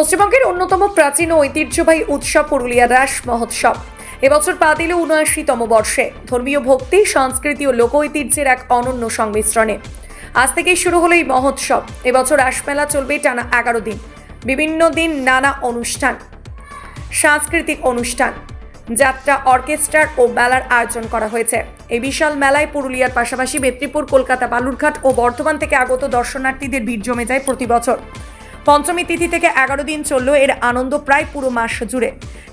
পশ্চিমবঙ্গের অন্যতম প্রাচীন ঐতিহ্যবাহী উৎসব পুরুলিয়া রাস মহোৎসব। এবছর পা দিল উনআশিতম বর্ষে। ধর্মীয় ভক্তি, সংস্কৃতি ও লোক ঐতিহ্যের এক অনন্য সংমিশ্রণে। আজ থেকেই শুরু হলো এই মহোৎসব। এবছর রাসমেলা চলবে টানা এগারো দিন। বিভিন্ন দিন নানা অনুষ্ঠান, সাংস্কৃতিক অনুষ্ঠান, যাত্রা, অর্কেস্ট্রার ও মেলার আয়োজন করা হয়েছে। এই বিশাল মেলায় পুরুলিয়ার পাশাপাশি মেদিনীপুর, কলকাতা, বালুরঘাট ও বর্ধমান থেকে আগত দর্শনার্থীদের ভিড় জমে যায় প্রতি বছর। পঞ্চমী তিথি থেকে এগারো দিন চলল এর আনন্দ প্রায় পুরো মাস জুড়ে।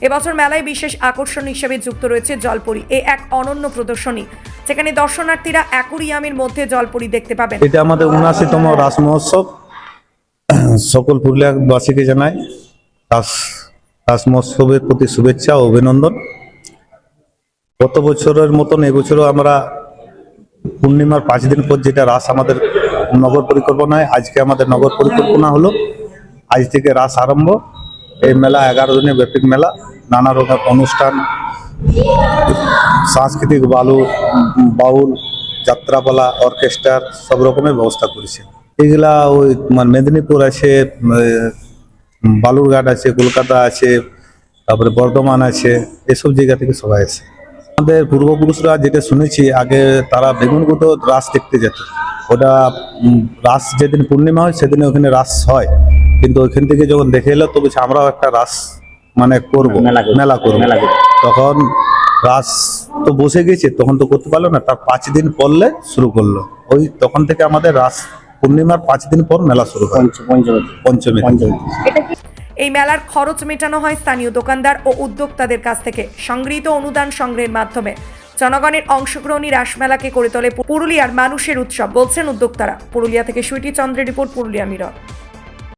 এবছর মেলায় বিশেষ আকর্ষণ হিসেবে যুক্ত রয়েছে জলপরি, এ এক অনন্য প্রদর্শনী সেখানে দর্শনার্থীরা অ্যাকুরিয়ামের মধ্যে জলপরি দেখতে পাবেন। এটা আমাদের উনআশিতম রাস মহোৎসব। সকল পুরুলিয়াবাসীকে জানাই রাস রাস মহোৎসবের প্রতি শুভেচ্ছা ও অভিনন্দন। গত বছরের মতন এবছরও আমরা পূর্ণিমার পাঁচ দিন পর যেটা রাস আমাদের নগর পরিকল্পনায়, আজকে আমাদের নগর পরিকল্পনা হলো আজ থেকে রাস আরম্ভ। এই মেলা এগারো দিনের ব্যাপিক মেলা, নানা রকম অনুষ্ঠান, সাংস্কৃতিক বালু, বাউল, যাত্রাপালা, অর্কেস্ট্রার, সব রকমের ব্যবস্থা করেছে। এগুলা ওই তোমার মেদিনীপুর আছে বালুরঘাট আছে, কলকাতা আছে, তারপরে বর্ধমান আছে, এসব জায়গা থেকে সবাই আছে আমাদের পূর্বপুরুষরা যেটা শুনেছি, আগে তারা বেগুনগুতো রাস দেখতে যেত। ওটা রাস যেদিন পূর্ণিমা হয়, সেদিন ওখানে রাস হয়। কিন্তু ওইখান থেকে যখন দেখে এলো তো বলছে আমরাও একটা রাস মানে করব মেলা করব। তখন রাস তো বসে গেছে তখন তো করতে পারল না। তার পাঁচ দিন পরলে শুরু করল। ওই তখন থেকে আমাদের রাস পূর্ণিমার পাঁচ দিন পর মেলা শুরু হয়। পঞ্চমী এই মেলার খরচ মেটানো হয় স্থানীয় দোকানদার ও উদ্যোক্তাদের কাছ থেকে। সংগৃহীত অনুদান সংগ্রহের মাধ্যমে। জনগণের অংশগ্রহণী রাসমেলাকে করে তোলে পুরুলিয়ার মানুষের উৎসব বলছেন উদ্যোক্তারা। পুরুলিয়া থেকে সুইটি চন্দ্রের রিপোর্ট পুরুলিয়া মিরর।